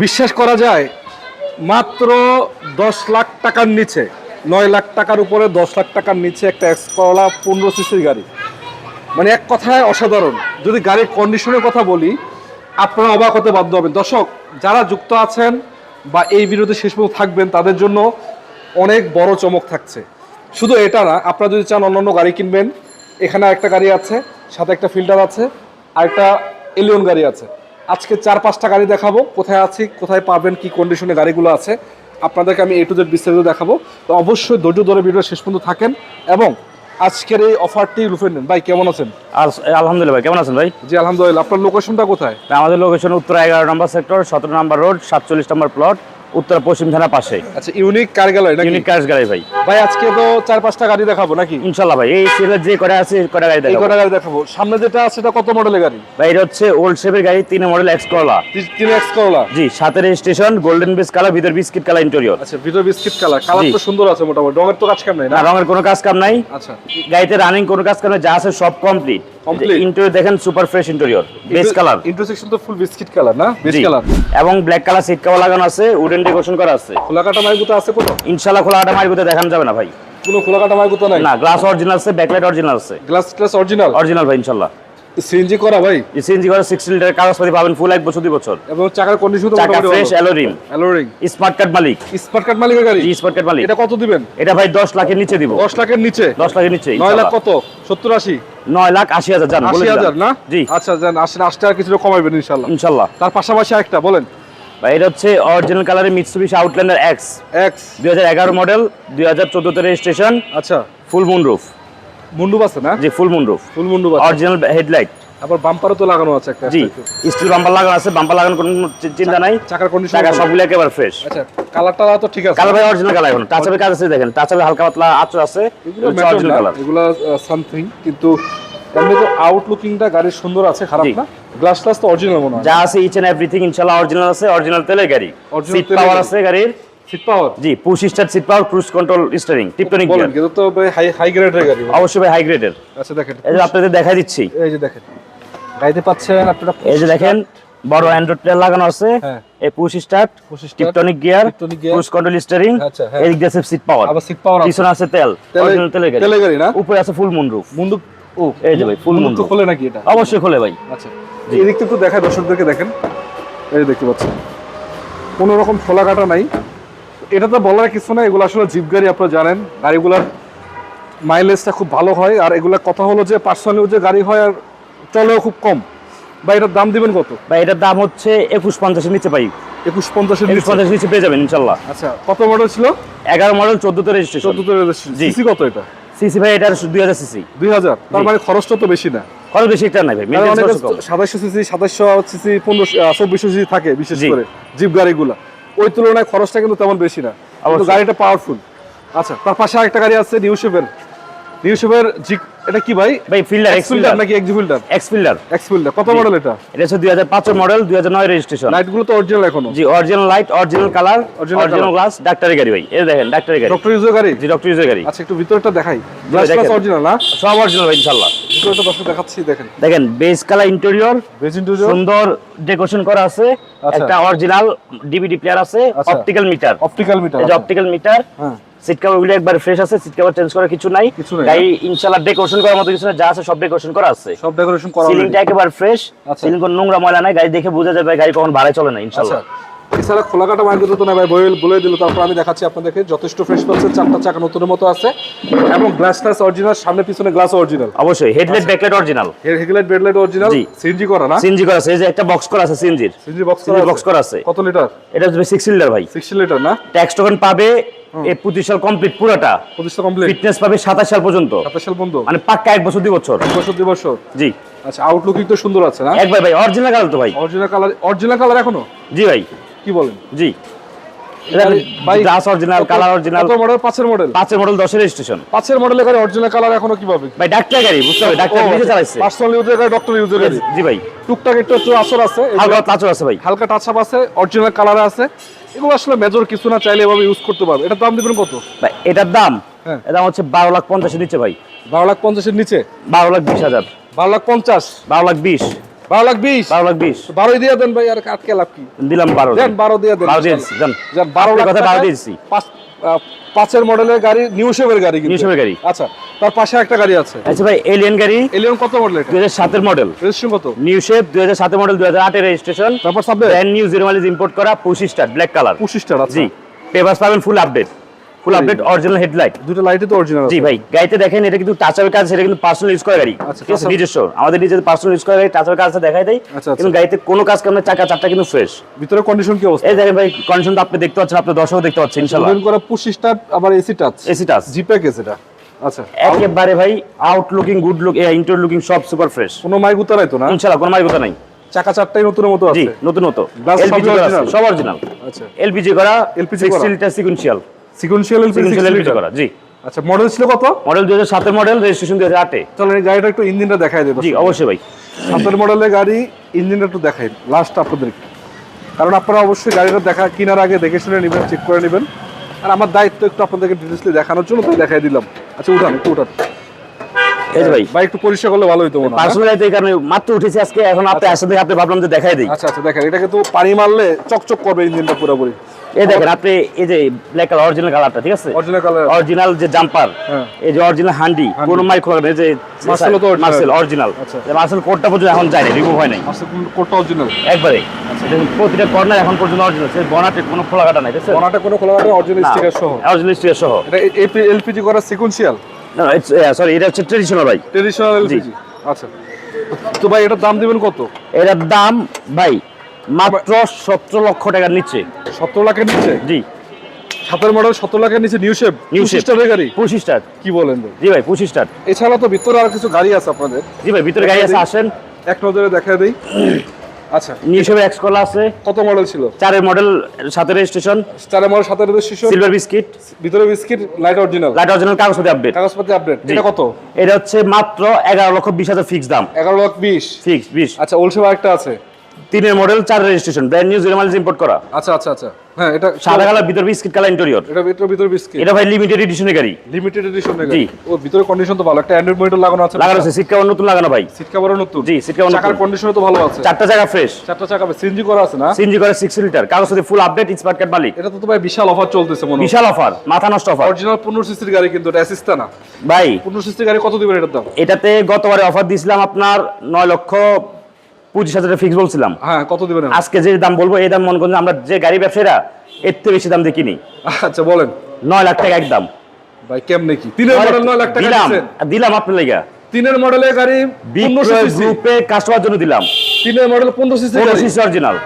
বিশ্বাস করা যায়, মাত্র দশ লাখ টাকার নিচে, নয় লাখ টাকার উপরে দশ লাখ টাকার নিচে একটা এক্সকলা পনেরো সিসির গাড়ি। মানে এক কথায় অসাধারণ। যদি গাড়ির কন্ডিশনের কথা বলি, আপনারা অবাক হতে বাধ্য হবেন। দর্শক, যারা যুক্ত আছেন বা এই ভিডিওতে শেষ পর্যন্ত থাকবেন, তাদের জন্য অনেক বড় চমক থাকছে। শুধু এটা না, আপনারা যদি চান অন্যান্য গাড়ি কিনবেন, এখানে একটা গাড়ি আছে, সাথে একটা ফিল্টার আছে আর একটা এলিয়ন গাড়ি আছে। আজকে চার পাঁচটা গাড়ি দেখাবো। কোথায় আছি কোথায় পাবেন কি কন্ডিশনে গাড়িগুলো আছে আপনাদেরকে আমি এ টু জেড বিস্তারিত দেখাবো। তো অবশ্যই ধৈর্য ধরে ভিডিও শেষ পর্যন্ত থাকেন এবং আজকের এই অফারটি রুফেন নেন। ভাই কেমন আছেন? আলহামদুলিল্লাহ ভাই কেমন আছেন ভাই? জি আলহামদুলিল্লাহ। আপনার লোকেশনটা কোথায়? আমাদের লোকেশন উত্তর এগারো নম্বর সেক্টর সতেরো নম্বর রোড সাতচল্লিশ নম্বর প্লট উত্তর পশ্চিম থানা পাশে। আচ্ছা ইউনিক কার গ্যালারি নাকি? ইউনিক কার্স গাড়ি ভাই। ভাই আজকে তো চার পাঁচটা গাড়ি দেখাবো নাকি? ইনশাল্লাহ ভাই এই সিরিয়াল যে কটা আছে কটা গাড়ি এই দেখাবো। কটা গাড়ি দেখাবো। সামনে যেটা আছে সেটা কত মডেলের গাড়ি? ভাই এটা হচ্ছে ওল্ড শেপের গাড়ি তিন মডেল এক্স করলা তিন এক্স করলা জি সাথে রেজিস্ট্রেশন গোল্ডেন বেস কালার ভিতর বিস্কিট কালার ইন্টেরিয়র আচ্ছা ভিতর বিস্কিট কালার কালার তো সুন্দর আছে মোটামুটি। রঙের তো কাজ কাম নাই না? রঙের কোনো কাজ কাম নাই। আচ্ছা। গাড়িতে রানিং কোনো কাজ কাম নাই যা আছে সব কমপ্লিট? ইন্টেরিয়র দেখেন super fresh interior base colour intersection তো ফুল বিস্কিট কালার না? বেস কালার এবং ব্ল্যাক কালার সিট কভার লাগানো আছে উডেন ডেকোরেশন করা আছে। খোলা কাটা মাইগুতো আছে কোনো? ইনশাল্লাহ খোলা মার্কেটে দেখানো যাবে না ভাই। কোনো খোলা কাটা মাইগুতো নাই? না গ্লাস অরিজিনাল আছে ব্যাকলাইট অরিজিনাল আছে। গ্লাস গ্লাস অরিজিনাল অরিজিনাল ভাই ইনশাল্লাহ সিএনজি করা ভাই? সিএনজি করে সিক্স লিটার কাগজপাতি পাবেন ফুল এক বছর দুই বছর। এবং চাকার কন্ডিশন তো চাকা fresh alloy rim alloy ring smart card মালিক। স্মার্ট কার্ড মালিকের গাড়ি? জি স্মার্ট কার্ড মালিক। এটা কত দিবেন? এটা ভাই দশ লাখের নিচে দিব। দশ লাখের নিচে? দশ লাখের নিচে নয় লাখ কত? সত্তর আশি? নয় লাখ আশি হাজার জান আশি হাজার না? জি। আচ্ছা জান আশি আশি টাকা কিছুটা কমাইবেন ইনশাল্লাহ। ইনশাল্লাহ। তার পাশাপাশি একটা বলেন। ভাই এটা হচ্ছে অরিজিনাল কালারের মিটসুবিশি আউটল্যান্ডার এক্স এক্স দুই হাজার এগারো মডেল দুই হাজার চোদ্দোতে রেজিস্ট্রেশন আচ্ছা। ফুল মুন রুফ আছে না? জি ফুল মুন রুফ ফুল মুন্ডু আছে। অরিজিনাল হেডলাইট আবার বাম্পারও তো লাগানো আছে একটা জি স্টিল বাম্পার লাগানো আছে বাম্পার লাগানোর কোনো চিন্তা নাই। চাকার কন্ডিশন টাকা সবগুলো একেবারে ফ্রেশ আচ্ছা কালারটা তো ঠিক আছে। কালার ভাই অরিজিনাল কালার এখন। টাচ কাজ আছে দেখেন। টাচ হালকা পাতলা আচর আছে। অরিজিনাল কালার এগুলো সামথিং কিন্তু এমনি তো আউটলুকিংটা গাড়ির সুন্দর আছে খারাপ। না? গ্লাস গ্লাস তো অরিজিনাল মনে হয়। যা আছে ইচ এন্ড এভরিথিং ইনশাআল্লাহ অরিজিনাল আছে। অরিজিনাল তেলের গাড়ি। পাওয়ার। আছে গাড়ির। সিট পাওয়ার জি push start seat power cruise control steering tiptronic gear কিন্তু তো হাই হাই গ্রেডের গাড়ি অবশ্যই ভাই হাই গ্রেডের আচ্ছা দেখেন। এই যে আপনাদের দেখাই দিচ্ছি। এই যে দেখেন। গাড়িতে পাচ্ছেন আপনারা এই যে দেখেন বড় অ্যান্ড্রয়েড প্লেয়ার লাগানো আছে। হ্যাঁ। এই push start tiptronic gear Tiptonic control steering. এদিক দিয়ে সিট পাওয়ার আবার সিট পাওয়ার আছে। পিছনে আছে তেল। অরিজিনাল তেলের গাড়ি। তেলের গাড়ি না? উপরে আছে ফুল মুন রুফ মুন্ডু ও এই যে ভাই, তো মুন্ডু। খোলে নাকি এটা? অবশ্যই খোলে ভাই। আচ্ছা। এদিক থেকে একটু দেখায় দর্শকদেরকে দেখেন। এই দেখতে পাচ্ছেন। কোনো রকম খোলা কাটা নাই। এটা তো বলার কিছু না এগুলো আসলে জিপ গাড়ি আপনারা জানেন। গাড়িগুলোর মাইলেজটা খুব ভালো হয় আর এগুলোর কথা হলো যে পার্সোনালি যে গাড়ি হয় আর চলেও খুব কম। বা এটার দাম দিবেন কত? ভাই এটার দাম হচ্ছে একুশ পঞ্চাশের নিচে পাই। একুশ পঞ্চাশের একুশ নিচে পঞ্চাশের নিচে পেয়ে যাবেন ইনশাল্লাহ। আচ্ছা কত মডেল ছিল? এগারো মডেল চোদ্দতে রেজিস্ট্রেশন চোদ্দ জি। সিসি কত এটা? সিসি ভাই এটার দুই হাজার সিসি দুই হাজার? তার মানে খরচটা তো বেশি না। কত বেশি একটা নাই ভাই খরচ সাতাশশো সিসি সাতাশশো সিসি পনেরোশো চব্বিশশো সিসি থাকে বিশেষ। করে জিপ গাড়িগুলা। ওই তুলনায় খরচটা কিন্তু তেমন বেশি না। গাড়িটা পাওয়ারফুল আচ্ছা তার পাশে আরেকটা গাড়ি আছে নিউ শেপের জি এটা কি ভাই? ভাই ফিল্ডার এক্স ফিল্ডার নাকি X Fielder X Fielder X Fielder কত মডেল এটা? এটা হচ্ছে দুই হাজার পাঁচের মডেল দুই হাজার নয় রেজিস্ট্রেশন লাইটগুলো তো অরিজিনাল এখনও। জি original light original colour original. Glass গাড়ি ভাই। এই দেখেন গাড়ি। ডক্টর ইউজের গাড়ি? জি ডক্টর ইউজের গাড়ি। আচ্ছা একটু ভিতরটা দেখাই। গ্লাস গ্লাস অরিজিনাল না? সব অরিজিনাল ভাই ইনশাল্লাহ। ভিতরটা দর্শক দেখাচ্ছি দেখেন। দেখেন বেস কালার ইন্টেরিয়র বেজিন সুন্দর ডেকোরেশন করা আছে। আচ্ছা। একটা অরিজিনাল ডিভিডি প্লেয়ার আছে আচ্ছা। অপটিক্যাল মিটার অপটিক্যাল মিটার এই যে অপটিক্যাল মিটার হ্যাঁ। সিট কভারগুলো একবার ফ্রেশ আছে সিট কভার চেঞ্জ করার কিছু নাই। গাড়ি ইনশাআল্লাহ ডেকোরেশন করার মতো কিছু না যা আছে সব ডেকোরেশন করা আছে। সব ডেকোরেশন করা সিলিংটা। একেবারে ফ্রেশ আচ্ছা। সিলিং কোনো নোংরা ময়লা নাই গাড়ি দেখে বোঝা যাবে গাড়ি কখন ভাড়ায় চলে না আচ্ছা। ইনশাআল্লাহ এছাড়া খোলাকাটা মার্কেট তো না ভাই বলে বলে দিল তারপর আমি দেখাচ্ছি আপনাদেরকে যথেষ্ট ফ্রেশ পাচ্ছেন চারটা চাকা নতুনের মতো আছে এবং গ্লাস গ্লাস অরিজিনাল সামনে পিছনে গ্লাস অরিজিনাল অবশ্যই headlight backlight original headlight headlight original. CNG করা না? সিএনজি করা আছে এই যে একটা বক্স করা আছে সিএনজির। সিএনজি বক্স সিএনজি বক্স করা আছে। কত লিটার এটা হচ্ছে 6 সিলিন্ডার ভাই। 60 লিটার না? ট্যাক্স টোকেন পাবে এই 25 সাল কমপ্লিট পুরোটা। প্রতিষ্ঠা কমপ্লিট ফিটনেস পাবে 27 সাল পর্যন্ত। সাতাশ সাল বন্ধ মানে পাক্কা এক বছর দুই বছর। এক বছর দুই বছর। জি। আচ্ছা আউটলুকিং তো সুন্দর আছে না? একবার ভাই অরিজিনাল কালার তো ভাই। অরিজিনাল কালার অরিজিনাল কালার এখনও? জি ভাই। কি বলেন? জি। গ্লাস অরিজিনাল কালার অরিজিনাল কত মডেল পাঁচের মডেল পাঁচের মডেল দশের রেজিস্ট্রেশন পাঁচের মডেলের গাড়ি অরিজিনাল কালার এখনও কীভাবে? ভাই ডাক্তার গাড়ি বুঝতে হবে ডাক্তার নিজে চালাইছে। পার্সোনাল ইউজের গাড়ি ডক্টর ইউজের গাড়ি? জি ভাই। টুকটাক একটু একটু আসর আছে হালকা আছে ভাই। হালকা টাচ আপ আছে অরিজিনাল কালারে আছে। এগুলো আসলে মেজর কিছু না চাইলে এভাবে ইউজ করতে পারবে। এটার দাম দিবেন কত? ভাই এটার দাম হ্যাঁ। এর দাম হচ্ছে বারো লাখ পঞ্চাশের নিচে ভাই। বারো লাখ পঞ্চাশের নিচে? বারো লাখ বিশ হাজার। বারো লাখ পঞ্চাশ? বারো লাখ বিশ। বারো লাখ বিশ। বারো লাখ বিশ। বারোই দিয়ে দেন ভাই আর আটকে লাভ কি? দিলাম বারো। দেন বারো দিয়ে দেন বারো দিয়ে দিচ্ছি দেন। বারো লাখ কথা বারো টাকায় দিয়ে দিচ্ছি পাঁচ পাঁচের মডেলের গাড়ি নিউ শেপের গাড়ি কিন্তু। New গাড়ি। আচ্ছা তার পাশে একটা গাড়ি আছে। আচ্ছা ভাই এলিয়ান গাড়ি। এলিয়ন কত মডেল এটা? দুই হাজার সাতের মডেল রেজিস্ট্রেশন কত? নিউ শেপ দুই হাজার সাতের মডেল দুই হাজার আটের রেজিস্ট্রেশন তারপর সাবলে brand new zero mileage import করা পঁচিশ স্টার ব্ল্যাক কালার পঁচিশটার আছে জি পেপারস পাবেন full update full update original headlight দুটো লাইটই তো অরিজিনাল জি ভাই গাড়িতে দেখেন এটা কিন্তু টাচ আপের কাজ সেটা কিন্তু পার্সোনাল ইউজ করা গাড়ি। আচ্ছা, ঠিক আছে নিজস্ব। আমাদের নিজেদের পার্সোনাল ইউজ করা গাড়ি টাচ আপের কাজটা দেখাই দেয় আচ্ছা, আচ্ছা। কিন্তু গাড়িতে কোনো কাজ কামে চাকা চারটা কিন্তু ফ্রেশ ভিতরে কন্ডিশন কি অবস্থা? এই দেখেন ভাই কন্ডিশন তো আপনি দেখতে পাচ্ছেন আপনার দর্শক দেখতে পাচ্ছেন ইনশাল্লাহ ওভেন করা পঁচিশটা আবার এসি টাচ এসি টাচ জিপে কেস এটা। আচ্ছা। একেবারে ভাই out looking good look inter looking সব সুপার ফ্রেশ কোনো মাইক উতারাই তো না? ইনশাল্লাহ কোনো মারি কথা নাই। চাকা চারটাই নতুন মতো আছে। জি নতুন মতো। এলপিজি? সব অরিজিনাল আচ্ছা। এলপিজি করা সিক্সটি করা? Litre sequential sequential sequential LPG করা জি। আচ্ছা মডেল ছিল কত? মডেল দুই হাজার সাতের মডেল রেজিস্ট্রেশন দুই হাজার আটে। চলেন এই গাড়িটা একটু ইঞ্জিনটা দেখাই দেবো জি অবশ্যই ভাই। সাতের মডেলের গাড়ি ইঞ্জিনটা একটু দেখাই লাস্ট আপনাদেরকে। কারণ আপনারা অবশ্যই গাড়িটা দেখা কেনার আগে দেখে শুনে নেবেন চেক করে নেবেন। আর আমার দায়িত্ব একটু আপনাদেরকে ডিটেলসলি দেখানোর জন্য তাই দেখাই দিলাম। আচ্ছা উঠান একটু উঠান। এই ভাই। বাইক একটু পরিষ্কার করলে ভালো হইতো মনে? পার্সোনাল এই কারণে মাত্র উঠেছি আজকে এখন আপনি আসলে আপনি ভাবলাম যে দেখাই দিই। আচ্ছা আচ্ছা দেখেন এটাকে তো পানি মারলে চকচক করবে ইঞ্জিনটা পুরোপুরি। এই দেখেন আপনি এই যে ব্ল্যাক কালার অরিজিনাল কালারটা ঠিক আছে? অরিজিনাল কালার অরিজিনাল যে জাম্পার হ্যাঁ। এই যে অরিজিনাল হান্ডি কোনো মাইক খোলা নেই, এই যে Marcel তো মার্সেল অরিজিনাল আচ্ছা। মার্সেল কোডটা পর্যন্ত এখন যায় রিমুভ হয় নাই। কোডটা অরিজিনাল একবারে। দেখুন প্রতিটা কর্নার এখন পর্যন্ত অরিজিনাল সেই বনাটে কোনো খোলা কাটা নাই দেখছেন বনাটা কোনো খোলা অরিজিনাল স্টিকার সহ। অরিজিনাল স্টিকার সহ। এটা এলপিজি করা সিকোয়েন্সিয়াল না সরি এটা হচ্ছে ট্রেডিশনাল ভাই। ট্রেডিশনাল এলপিজি আচ্ছা। তো ভাই এটার দাম দিবেন কত? এটার দাম ভাই মাত্র সতেরো লক্ষ টাকার নিচে। সতেরো লাখের নিচে? জি। সাতের মডেল সতেরো লাখের নিচে নিউ শেপ নিউ shape। গাড়ি? পঁচিশ স্টার কি বলেন জি ভাই পঁচিশ স্টার এছাড়া তো ভিতরে আর কিছু গাড়ি আছে আপনাদের। জি ভাই ভিতরে গাড়ি আছে আসেন। এক নজরে দেখা দেই। আচ্ছা। নিউ এক্স কলা আছে। কত মডেল ছিল? চারের মডেল সাতের রেজিস্ট্রেশন চারের মডেল সাতের রেজিস্ট্রেশন সিলভার বিস্কিট ভিতরে biscuit light original light original কাগজপত্র আপডেট আপডেট। এটা কত? এটা হচ্ছে মাত্র এগারো লক্ষ বিশ হাজার ফিক্স দাম। এগারো বিশ। ফিক্স বিশ। আচ্ছা ওলসেবা একটা আছে। তিনের মডেল চার registration brand new zero mileage import করা। আচ্ছা আচ্ছা আচ্ছা। হ্যাঁ এটা সাদা কালার ভিতর বিস্কিট কালার ইন্টেরিয়র এটা ভিতরে ভিতরে বিস্কিট এটা ভাই লিমিটেড এডিশনের গাড়ি। লিমিটেড এডিশন জি। ও ভিতরে কন্ডিশন তো ভালো। একটা অ্যান্ড্রয়েড মনিটর লাগানো আছে। লাগানো আছে সিট কভার নতুন লাগানো ভাই। সিট কভারও নতুন। জি, seat cover চাকার কন্ডিশন তো ভালো আছে। চারটা জায়গা ফ্রেশ চারটা চাকা সিএনজি করা আছে না? সিএনজি করে সিক্স লিটার কাগজপত্র ফুল আপডেট স্মার্ট কার্ড মালিক। এটা তো তো ভাই বিশাল অফার চলতেছে মনে বিশাল অফার মাথা নষ্ট অফার অরিজিনাল পনেরো সিসির গাড়ি কিন্তু এটা অ্যাসিস্টা না। ভাই। পনেরো সিসির গাড়ি কত দিবেন এটার দাম? এটাতে গতবারে অফার দিছিলাম আপনার নয় লক্ষ পঁচিশ হাজার ফিক্স বলছিলাম। হ্যাঁ কত দিবেন আজকে যে দাম বলব এই দাম মনে করেন আমরা যে গাড়ি ব্যবসায়ীরা এর থেকে বেশি দাম দিয়ে কিনি। আচ্ছা বলেন। নয় লাখ টাকা একদম ভাই কেমনে কি? তিনের মডেল নয় লাখ টাকা দিলাম। দিলাম আপনার লেগা। তিনের মডেলের গাড়ি গ্রুপে কাস্টমার জন্য দিলাম। তিনের মডেল পনেরো সিসি অরিজিনাল?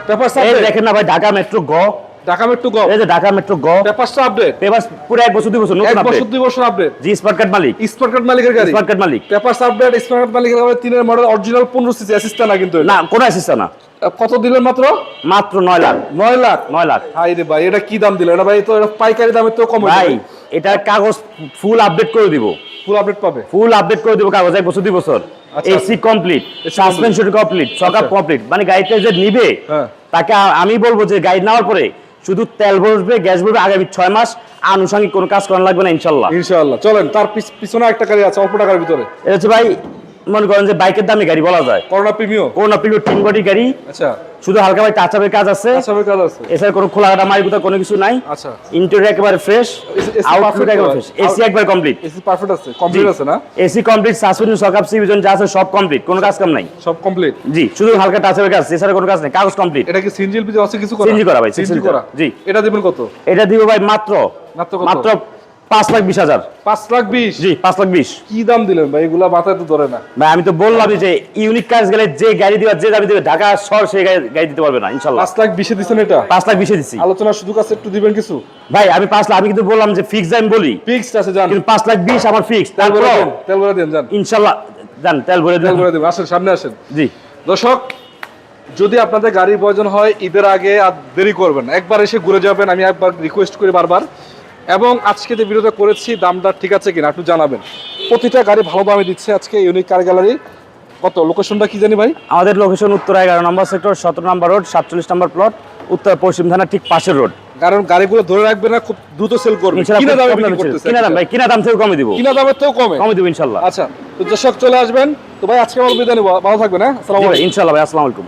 দেখেন না ভাই ঢাকা মেট্রো গ। ঢাকা মেট্রো গো এই যে ঢাকা মেট্রো গ পেপারসটা আপডেট পেপার পুরো এক বছর দুই বছর এক বছর দুই বছর আপডেট জি স্মার্ট কার্ড মালিক। স্মার্ট কার্ড মালিকের গাড়ি। স্মার্ট কার্ড মালিক। পেপারস আপডেট স্মার্ট কার্ড মালিকের গাড়ি তিনের মডেল অরিজিনাল পনেরো সিসি অ্যাসিস্ট্যান্ট না কিন্তু না কোনো অ্যাসিস্ট্যান্ট না। কত দিলেন মাত্র? মাত্র নয় লাখ। নয় লাখ? নয় লাখ। হাই রে ভাই এটা কি দাম দিল? এটা ভাই তো এটা পাইকারি দামের তো কম ভাই এটা কাগজ ফুল আপডেট করে দিব। ফুল আপডেট পাবে? ফুল আপডেট করে দিব কাগজ এক বছর দুই বছর। এসি কমপ্লিট সাসপেনশন কমপ্লিট সকাপ। কমপ্লিট মানে গাড়িতে যে নিবে হ্যাঁ। তাকে আমি বলব যে গাড়ি নেওয়ার পরে শুধু তেল বসবে গ্যাস বসবে আগামী ছয় মাস আনুষঙ্গিক কোনো কাজ করা লাগবে না ইনশাল্লাহ। ইনশাল্লাহ। চলেন তার পিছ- পিছনে একটা গাড়ি আছে অল্প টাকার ভিতরে। এটা হচ্ছে ভাই মনে করেন যে বাইকের দামে গাড়ি বলা যায়। করোনা প্রিমিও কোন প্রিমিয়ার তিন বডি গাড়ি। আচ্ছা। শুধু হালকা ভাই টাচ আপের কাজ আছে। আচ্ছা কাজ আছে। এছাড়া কোনো খোলাঘাটা মারিগুতা কোনো কিছু নাই। আচ্ছা। ইন্টেরিয়র একেবারে ফ্রেশ perfect একেবারে ফ্রেশ এসি একবার কমপ্লিট এসি পারফেক্ট আছে কমপ্লিট আছে না? এসি কমপ্লিট সাসপেনশন সকাপ সিভিজন যা আছে সব কমপ্লিট কোনো কাজ কাম নাই। সব কমপ্লিট জি শুধু হালকা টাচ আপের কাজ এছাড়া কোনো কাজ নেই। কাগজ কমপ্লিট এটা কি সিনজিএল পিজি আছে কিছু করা? CNG করা ভাই, CNG করা। জি। এটা দিবেন কত? এটা দিব ভাই মাত্র। মাত্র মাত্র পাঁচ লাখ বিশ হাজার। পাঁচ লাখ বিশ? জি পাঁচ লাখ বিশ। কি দাম দিলেন ভাই? এগুলা মাথায় তো ধরে না। ভাই আমি তো বললাম যে ইউনিক কাজ গেলে যে গাড়ি দিবার যে দাবি দেবে ঢাকা শহর সেই গাড়ি গাড়ি দিতে পারবে না ইনশাল্লাহ। পাঁচ লাখ বিশে দিচ্ছেন এটা? পাঁচ লাখ বিশে দিচ্ছি আলোচনার সুযোগ আছে একটু দিবেন কিছু? ভাই আমি পাঁচ লাখ আমি কিন্তু বললাম যে ফিক্স আমি বলি। ফিক্সড আছে জান। কিন্তু পাঁচ লাখ বিশ আমার ফিক্স তেল ভরে দেন তেল ভরে দেন জান। ইনশাল্লাহ জান তেল ভরে তেল ভরে দেন। আসেন সামনে আসেন। জি। দর্শক যদি আপনাদের গাড়ির প্রয়োজন হয় ঈদের আগে আর দেরি করবেন। একবার এসে ঘুরে যাবেন। আমি একবার রিকোয়েস্ট করি বারবার। এবং আজকে যে ভিডিওটা করেছি দামটা ঠিক আছে কিনা একটু জানাবেন। প্রতিটা গাড়ি ভালো দামে দিচ্ছে আজকে ইউনিক কার গ্যালারি কত? লোকেশনটা কি জানি ভাই? আমাদের লোকেশন উত্তর এগারো নম্বর সেক্টর সতেরো নম্বর রোড সাতচল্লিশ নম্বর প্লট উত্তর পশ্চিম থানা ঠিক পাশের রোড কারণ গাড়িগুলো ধরে রাখবে না খুব দ্রুত সেল করবে। কিনা দামে বিক্রি করতেছে কিনা দাম ভাই কিনা দাম থেকে কমে দিব। কিনা দামের থেকেও কমে? কমে দিব ইনশাল্লাহ। আচ্ছা তো দর্শক চলে আসবেন। তো ভাই আজকে আমার বিদায় নেব। ভালো থাকবেন হ্যাঁ? আসসালামু আলাইকুম। ইনশাল্লাহ ভাই আসসালামু আলাইকুম।